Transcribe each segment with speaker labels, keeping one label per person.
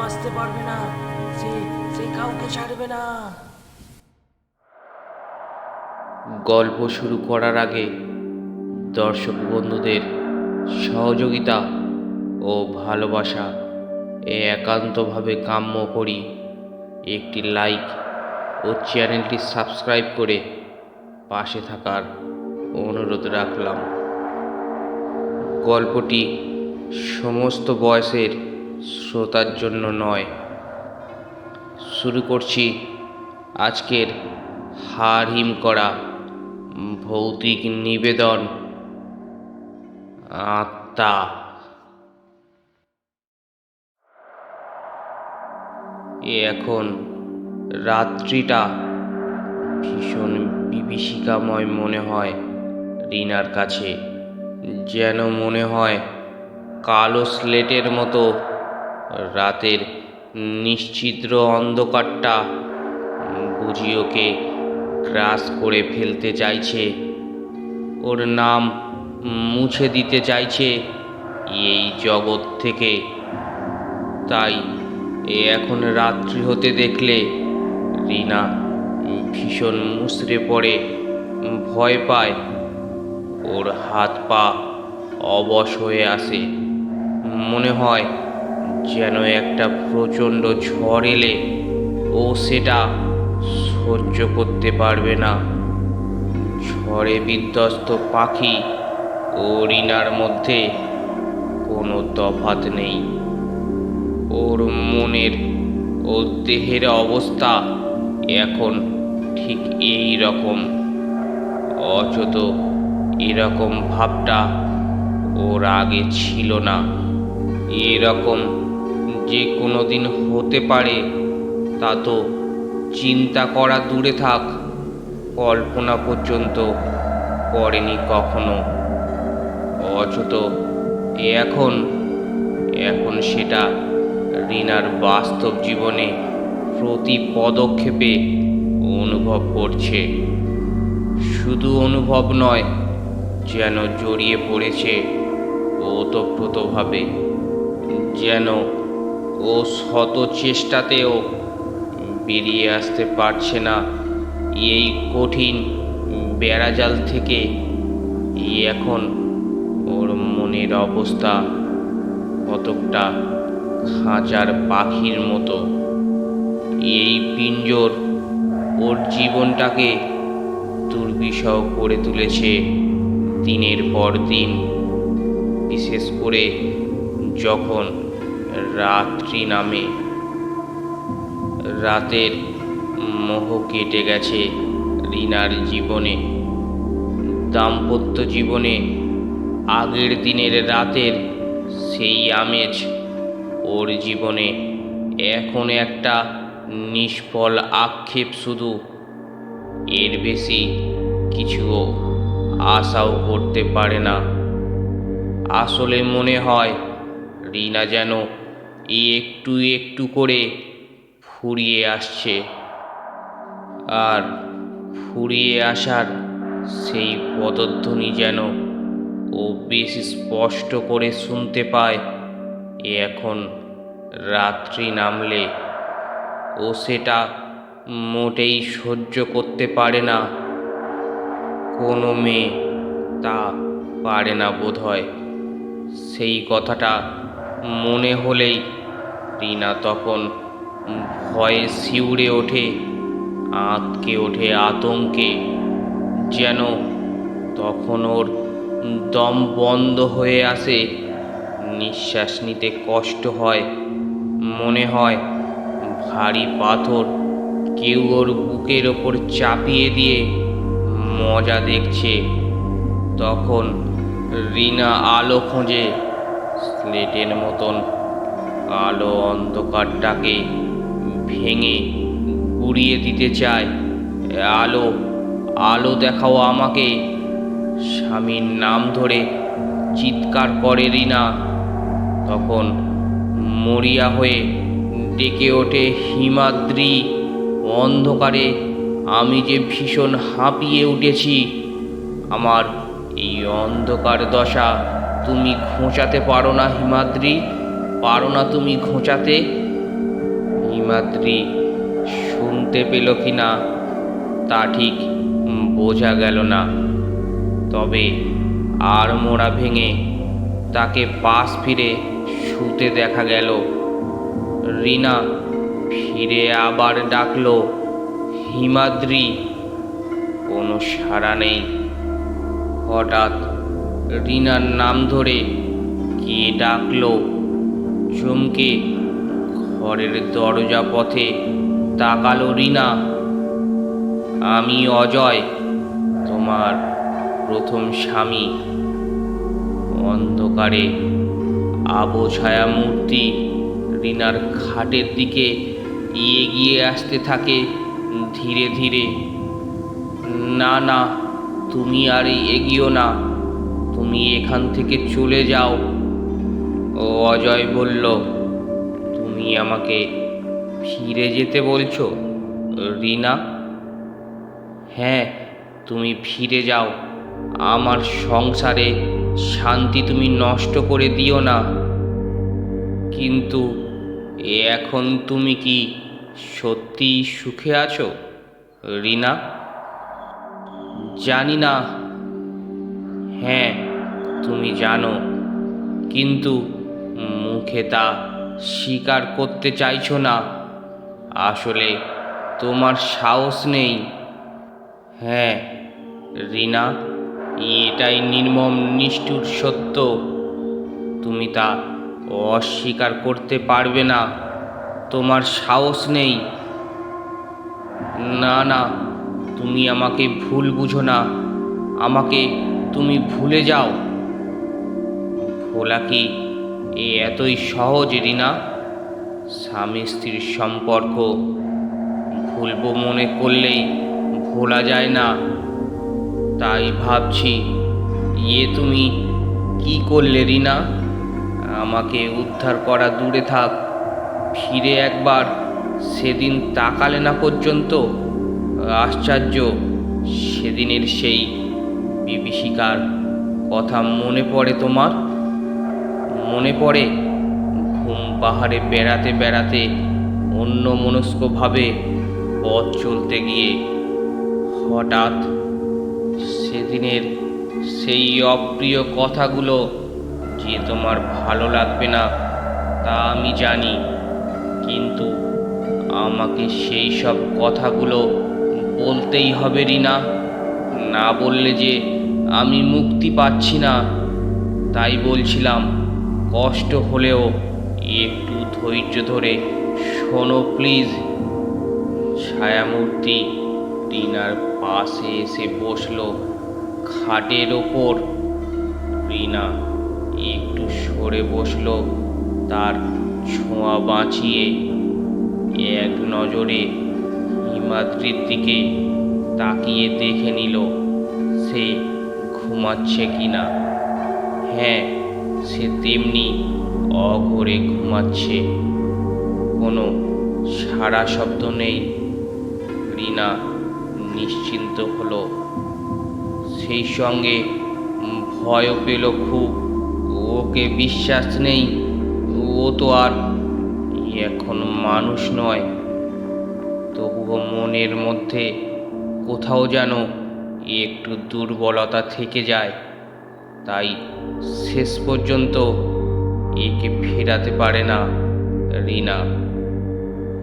Speaker 1: বাঁচতে পারবে না, সে সে কাউকে ছাড়বে না।
Speaker 2: গল্প শুরু করার আগে দর্শক বন্ধুদের সহযোগিতা ও ভালোবাসা এ একান্তভাবে কাম্য করি। একটি লাইক ও চ্যানেলটি সাবস্ক্রাইব করে পাশে থাকার অনুরোধ রাখলাম। গল্পটি সমস্ত বয়সের শ্রোতার জন্য নয়। শুরু করছি আজকের হার হিম করা ভৌতিক নিবেদন। আত্মা। এখন রাত্রিটা ভীষণ বিভীষিকাময় মনে হয় রিনার কাছে, যেন মনে হয় কালো স্লেটের মতো রাতের নিশ্চিদ্র অন্ধকারটা বুঝি ওকে গ্রাস করে ফেলতে চাইছে। ওর নাম মুছে দিতে চাইছে এই জগৎ থেকে। তাই এখন রাত্রি হতে দেখলে রিনা ভীষণ মুচড়ে পড়ে, ভয় পায়। ওর হাত পা অবশ হয়ে আসে। মনে হয় যেন একটা প্রচণ্ড ঝড় এলে ও সেটা সহ্য করতে পারবে না। ঝড়ে বিধ্বস্ত পাখি ও রিনার মধ্যে কোনো তফাত নেই। ওর মনের ও দেহের অবস্থা এখন ঠিক এই রকম। অচত এরকম ভাবটা ওর আগে ছিল না। এরকম যে কোনো দিন হতে পারে, তা তো চিন্তা করা দূরে থাক। কল্পনা পর্যন্ত করেনি কখনো। অচত এখন এখন সেটা রিনার বাস্তব জীবনে প্রতি পদক্ষেপে অনুভব করছে। শুধু অনুভব নয়, যেন জড়িয়ে পড়েছে, ওতপ্রোতভাবে, যেন ও শত চেষ্টাতেও বেরিয়ে আসতে পারছে না। এই কঠিন বেড়াজাল থেকে এখন ওর মনের অবস্থা কতকটা খাঁচার পাখির মতো। এই পিঞ্জর ওর জীবনটাকে দুর্বিষহ করে তুলেছে দিনের পর দিন, বিশেষ করে যখন রাত্রি নামে। রাতের মোহ কেটে গেছে রিনার জীবনে। দাম্পত্য জীবনে আগের দিনের রাতের সেই আমেজ ওর জীবনে। এখন একটা নিষ্ফল আক্ষেপ শুধু। এর বেশি কিছুও আশাও করতে পারে না। আসলে মনে হয় রিনা যেন একটু একটু করে ফুরিয়ে আসছে। আর ফুরিয়ে আসার সেই পদধ্বনি যেন ও বেশ স্পষ্ট করে শুনতে পায়, এ এখন রাত্রি নামলে। ও সেটা মোটেই সহ্য করতে পারে না। কোনো মেয়ে তা পারে না বোধ হয় সেই কথাটা মনে হলেই রিনা তখন ভয়ে শিউরে ওঠে, আঁতকে ওঠে আতঙ্কে, যেন তখন ওর দম বন্ধ হয়ে আসে। নিঃশ্বাস নিতে কষ্ট হয়, মনে হয় ভারী পাথর কেউ ওর বুকের ওপর চাপিয়ে দিয়ে মজা দেখছে। তখন রিনা আলো খোঁজে, স্লেটের মতন আলো অন্ধকারটাকে ভেঙে গুড়িয়ে দিতে চায়। আলো আলো দেখাও আমাকে। স্বামীর নাম ধরে চিৎকার করে রিনা। তখন মরিয়া হয়ে ডেকে ওঠে হিমাদ্রি। অন্ধকারে আমি যে ভীষণ হাঁপিয়ে উঠেছি, আমার এই অন্ধকার দশা তুমি ঘোচাতে পারো না হিমাদ্রি। পারো না তুমি ঘোচাতে? হিমাদ্রি শুনতে পেল কি না তা ঠিক বোঝা গেল না। তবে আর মোড়া ভেঙে তাকে পাশ ফিরে শুতে দেখা গেল। রিনা ফিরে আবার ডাকল, হিমাদ্রি, কোনো সাড়া নেই। হঠাৎ রিনার নাম ধরে কে ডাকলো? চমকে ঘরের দরজা পথে তাকালো রিনা। আমি অজয়, তোমার প্রথম স্বামী। অন্ধকারে আবো ছায়া মূর্তি রিনার খাটের দিকে এগিয়ে আসতে থাকে ধীরে ধীরে। না না, তুমি আর এগিও না। তুমি এখান থেকে চলে যাও। ও অজয় বলল, তুমি আমাকে ফিরে যেতে বলছো, রিনা? হ্যাঁ তুমি ফিরে যাও। আমার সংসারে শান্তি তুমি নষ্ট করে দিও না। কিন্তু এখন তুমি কি সত্যি সুখে আছো, রিনা? জানি না। হ্যাঁ তুমি জানো। কিন্তু মুখে তা স্বীকার করতে চাইছো না। আসলে তোমার সাহস নেই। হ্যাঁ রিনা, এটাই নির্মম, নিষ্ঠুর সত্য। তুমি তা অস্বীকার করতে পারবে না। তোমার সাহস নেই। না না, তুমি আমাকে ভুল বুঝো না। আমাকে তুমি ভুলে যাও। ভোলা কি এ এতই সহজ, রিনা। স্বামী স্ত্রীর সম্পর্ক ভুলবো মনে করলেই ভোলা যায় না। তাই ভাবছি ইয়ে তুমি কি করলে, রিনা? আমাকে উদ্ধার করা দূরে থাক। ফিরে একবার, সেদিন তাকালে না পর্যন্ত। আশ্চর্য, সেদিনের সেই বিভীষিকার কথা মনে পড়ে তোমার? মনে পড়ে, ঘুম পাহাড়ে বেড়াতে বেড়াতে অন্য মনস্কভাবে পথ চলতে গিয়ে হঠাৎ সেদিনের সেই অপ্রিয় কথাগুলো যে তোমার ভালো লাগবে না, তা আমি জানি। কিন্তু আমাকে সেই সব কথাগুলো বলতেই হবে, রিনা। না বললে যে আমি মুক্তি পাচ্ছি না, তাই বলছিলাম কষ্ট হলেও একটু ধৈর্য ধরে শোনো প্লিজ ছায়ামূর্তি রিনার পাশে এসে বসল। খাটের ওপর রিনা একটু সরে বসল। তার ছোঁয়া বাঁচিয়ে এক নজরে হিমাদ্রির দিকে তাকিয়ে দেখে নিল, সে ঘুমাচ্ছে কিনা। হ্যাঁ সে তেমনি অঘরে ঘুমাচ্ছে। কোনো সারা শব্দ নেই। রিনা নিশ্চিন্ত হলো। সেই সঙ্গে ভয়ও পেল খুব। ওকে বিশ্বাস নেই। ও তো আর এখন মানুষ নয়। তবুও মনের মধ্যে কোথাও যেন একটু দুর্বলতা থেকে যায়। তাই শেষ পর্যন্ত একে ফেরাতে পারে না রিনা।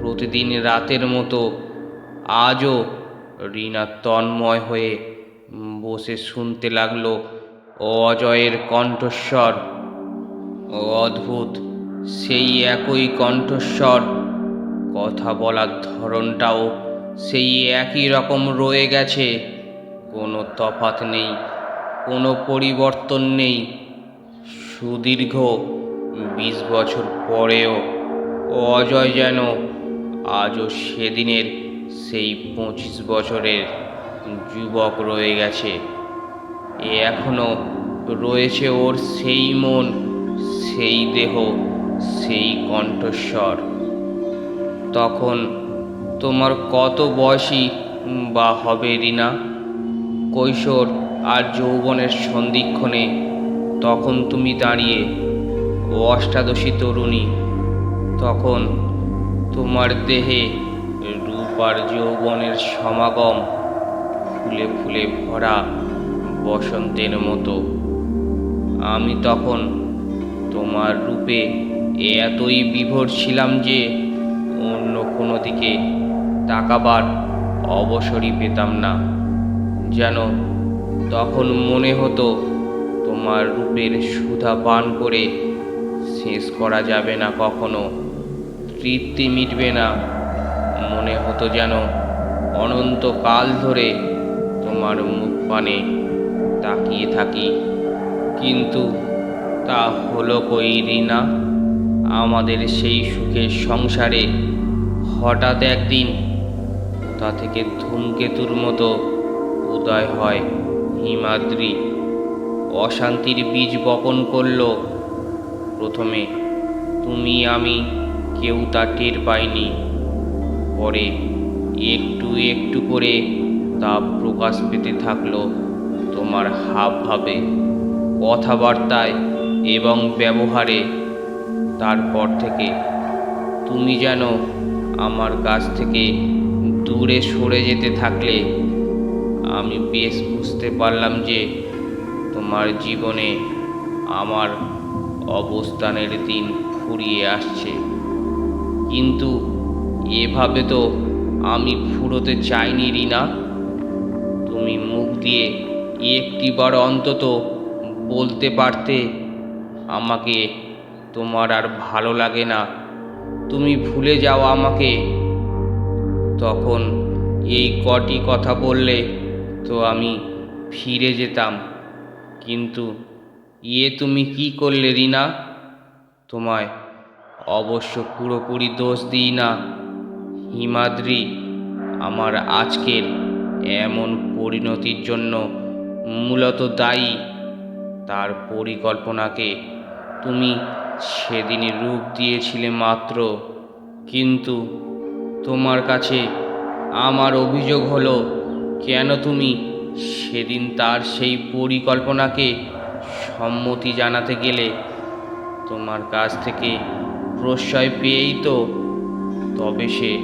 Speaker 2: প্রতিদিন রাতের মতো আজও রিনা তন্ময় হয়ে বসে শুনতে লাগল অজয়ের কণ্ঠস্বর। অদ্ভুত, সেই একই কণ্ঠস্বর। কথা বলার ধরনটাও সেই একই রকম রয়ে গেছে, কোনো তফাত নেই। কোনো পরিবর্তন নেই। সুদীর্ঘ বিশ বছর পরেও অজয় যেন আজও সেদিনের সেই পঁচিশ বছরের যুবক রয়ে গেছে। এ এখনও রয়েছে ওর সেই মন, সেই দেহ, সেই কণ্ঠস্বর। তখন তোমার কত বয়সী বা হবে রিনা? কৈশোর আর যৌবনের সন্ধিক্ষণে তখন তুমি দাঁড়িয়ে অষ্টাদশী তরুণী, তখন তোমার দেহে রূপ আর যৌবনের সমাগম ফুলে ফুলে ভরা বসন্তের মতো। আমি তখন তোমার রূপে এতই বিভোর ছিলাম যে অন্য কোনো দিকে তাকাবার অবসরই পেতাম না, যেন তখন মনে হতো, তোমার রূপের সুধা পান করে শেষ করা যাবে না কখনো। তৃপ্তি মিটবে না। মনে হতো যেন অনন্তকাল ধরে তোমার মুখ পানে তাকিয়ে থাকি। কিন্তু তা হলো কই রিনা আমাদের সেই সুখের সংসারে হঠাৎ একদিন তা থেকে ধূমকেতুর মতো উদয় হয়। হিমাদ্রি অশান্তির বীজ বপন করল। প্রথমে, তুমি আমি, কেউ তা টের পাইনি। পরে, একটু একটু করে তা প্রকাশ পেতে থাকল তোমার হাবভাবে, কথাবার্তায় এবং ব্যবহারে। তারপর থেকে, তুমি যেন আমার কাছ থেকে দূরে সরে যেতে থাকলে আমি বেশ বুঝতে পারলাম যে তোমার জীবনে আমার অবস্থানের দিন ফুরিয়ে আসছে। কিন্তু এভাবে তো আমি ফুরোতে চাইনি, রিনা। তুমি মুখ দিয়ে একটিবার অন্তত বলতে পারতে আমাকে তোমার আর ভালো লাগে না। তুমি ভুলে যাও আমাকে। তখন এই কটি কথা বললে তো আমি ফিরে যেতাম। কিন্তু ইয়ে তুমি কি করলে রিনা? তোমায় অবশ্য পুরোপুরি দোষ দিই না। হিমাদ্রি, আমার আজকের এমন পরিণতির জন্য মূলত দায়ী। তার পরিকল্পনাকে তুমি সেদিনই রূপ দিয়েছিলে মাত্র। কিন্তু তোমার কাছে আমার অভিযোগ হলো কেন তুমি সেদিন তার সেই পরিকল্পনাকে সম্মতি জানাতে গেলে? তোমার কাছ থেকে প্রশ্রয় পেয়েই তো। তবে সে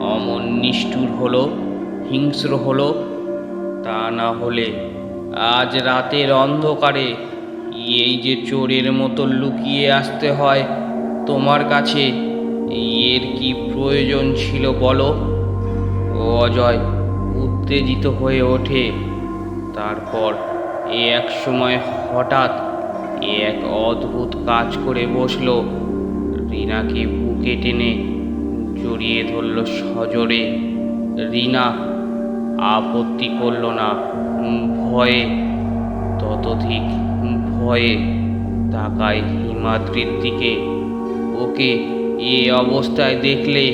Speaker 2: অমন নিষ্ঠুর হলো, হিংস্র হলো। তা না হলে আজ রাতের অন্ধকারে এই যে চোরের মতো লুকিয়ে আসতে হয় তোমার কাছে, এর কি প্রয়োজন ছিল বলো? অজয় উত্তেজিত হয়ে ওঠে। তারপর এ এক সময় হঠাৎ এ এক অদ্ভুত কাজ করে বসল। রিনাকে বুকে টেনে জড়িয়ে ধরল সজোরে। রিনা আপত্তি করল না, ভয়ে, ততধিক ভয়ে তাকায় হিমাদ্রির দিকে। ওকে এ অবস্থায় দেখলে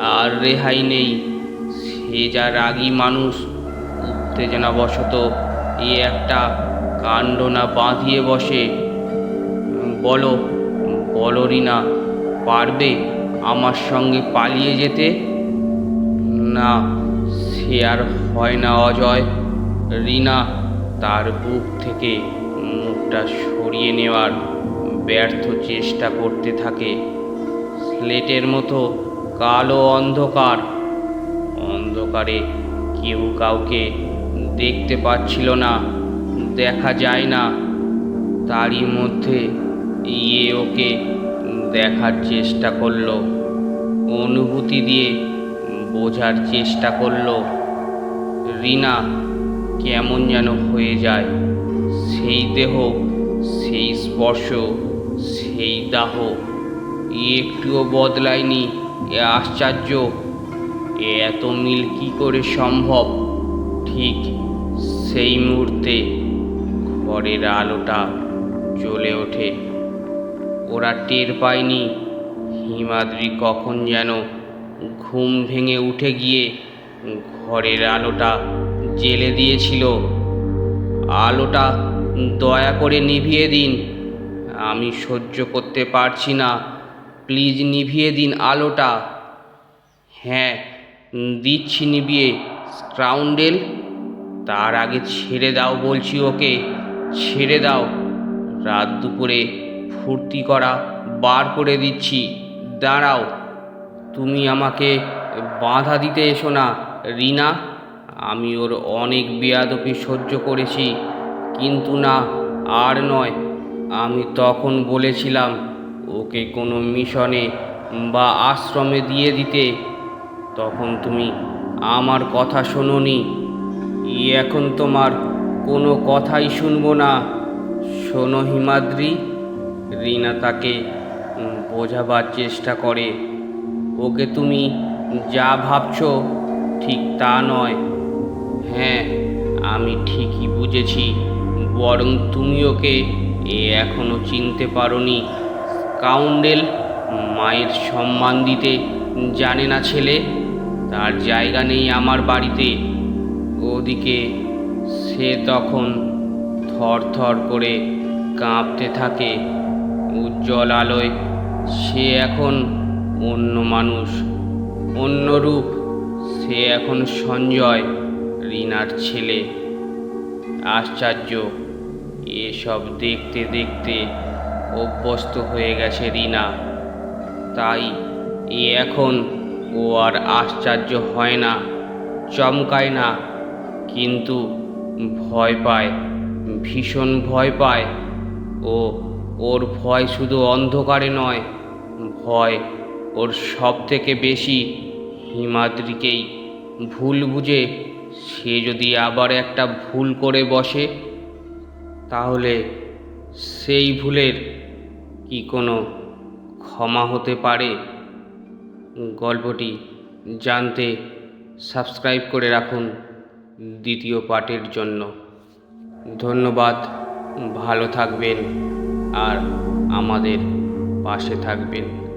Speaker 2: আর রেহাই নেই। সে যা রাগী মানুষ, উত্তেজনাবশত এ একটা কাণ্ড না বাঁধিয়ে বসে। বলো বলো রিনা পারবে আমার সঙ্গে পালিয়ে যেতে? না, সে আর হয় না অজয়। রিনা তার বুক থেকে মুখটা সরিয়ে নেওয়ার ব্যর্থ চেষ্টা করতে থাকে। স্লেটের মতো কালো অন্ধকার অন্ধকারে কেউ কাউকে দেখতে পাচ্ছিল না, দেখা যায় না। তারই মধ্যে ইয়ে ওকে দেখার চেষ্টা করল, অনুভূতি দিয়ে বোঝার চেষ্টা করল, রিনা, কেমন যেন হয়ে যায়, সেই দেহ, সেই স্পর্শ, সেই দাহ, একটুও বদলায়নি আশ্চর্য। এত মিল কি করে সম্ভব? ঠিক সেই মুহূর্তে ঘরের আলোটা জ্বলে ওঠে। ওরা টের পায়নি হিমাদ্রি কখন যেন ঘুম ভেঙে উঠে গিয়ে ঘরের আলোটা জেলে দিয়েছিল। আলোটা দয়া করে নিভিয়ে দিন। আমি সহ্য করতে পারছি না। প্লিজ নিভিয়ে দিন আলোটা। হ্যাঁ দিচ্ছি নিভিয়ে স্ক্রাউন্ডেল তার আগে ছেড়ে দাও বলছি ওকে। ছেড়ে দাও। রাত দুপুরে ফুর্তি করা বার করে দিচ্ছি। দাঁড়াও। তুমি আমাকে বাধা দিতে এসো না, রিনা। আমি ওর অনেক বেয়াদপি সহ্য করেছি, কিন্তু না, আর নয়। আমি তখন বলেছিলাম, ওকে কোনো মিশনে বা আশ্রমে দিয়ে দিতে। তখন তুমি আমার কথা শোনোনি। ই এখন তোমার কোনো কথাই শুনব না। শোনো হিমাদ্রি। রিনা তাকে বোঝাবার চেষ্টা করে। ওকে তুমি যা ভাবছ ঠিক তা নয়। হ্যাঁ আমি ঠিকই বুঝেছি। বরং তুমি ওকে এ এখনও চিনতে পারোনি। কাউন্ডেল মায়ের সম্মান দিতে জানে না ছেলে। তার জায়গা নেই আমার বাড়িতে। ওদিকে সে তখন থর থর করে কাঁপতে থাকে উজ্জ্বল আলোয়। সে এখন অন্য মানুষ, অন্য রূপ। সে এখন সঞ্জয়, রিনার ছেলে। আশ্চর্য, এসব দেখতে দেখতে অভ্যস্ত হয়ে গেছে রিনা। তাই এ এখন ও আর আশ্চর্য হয় না, চমকায় না, কিন্তু ভয় পায়, ভীষণ ভয় পায়। ও, ওর ভয় শুধু অন্ধকারে নয়, ভয় ওর সব থেকে বেশি হিমাদ্রিকেই। ভুল বুঝে সে যদি আবার একটা ভুল করে বসে, তাহলে সেই ভুলের কি কোনো ক্ষমা হতে পারে? গল্পটি জানতে সাবস্ক্রাইব করে রাখুন দ্বিতীয় পার্টের জন্য। ধন্যবাদ, ভালো থাকবেন আর আমাদের পাশে থাকবেন।